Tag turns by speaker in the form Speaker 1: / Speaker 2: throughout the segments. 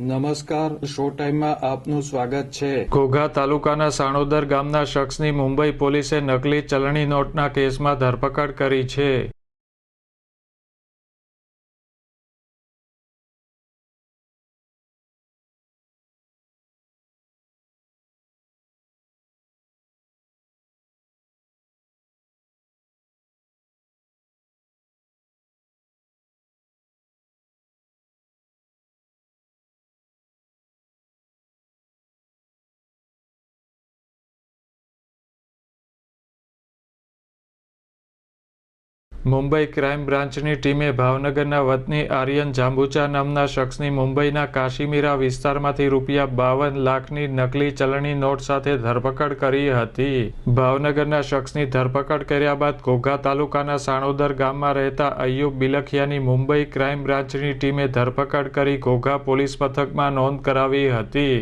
Speaker 1: નમસ્કાર, શો ટાઈમમાં આપનું સ્વાગત છે.
Speaker 2: ઘોઘા તાલુકાના સાણોદર ગામના શખ્સની મુંબઈ પોલીસે નકલી ચલણી નોટના કેસમાં ધરપકડ કરી છે. મુંબઈ ક્રાઇમ બ્રાન્ચની ટીમે ભાવનગરના વતની આર્યન જાંબુચા નામના શખ્સની મુંબઈના કાશીમીરા વિસ્તારમાંથી રૂપિયા બાવન લાખની નકલી ચલણી નોટ સાથે ધરપકડ કરી હતી. ભાવનગરના શખ્સની ધરપકડ કર્યા બાદ ઘોઘા તાલુકાના સાણોદર ગામમાં રહેતા અય્યુબ બિલખિયાની મુંબઈ ક્રાઇમ બ્રાન્ચની ટીમે ધરપકડ કરી ઘોઘા પોલીસ મથકમાં નોંધ કરાવી હતી.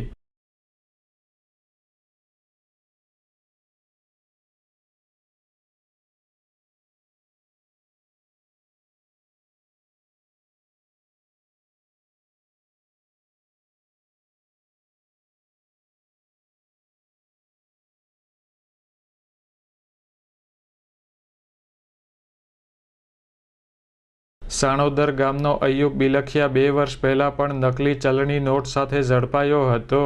Speaker 2: સાણોદર ગામનો અયુબ બિલખિયા બે વર્ષ પહેલા પણ નકલી ચલણી નોટ સાથે ઝડપાયો હતો.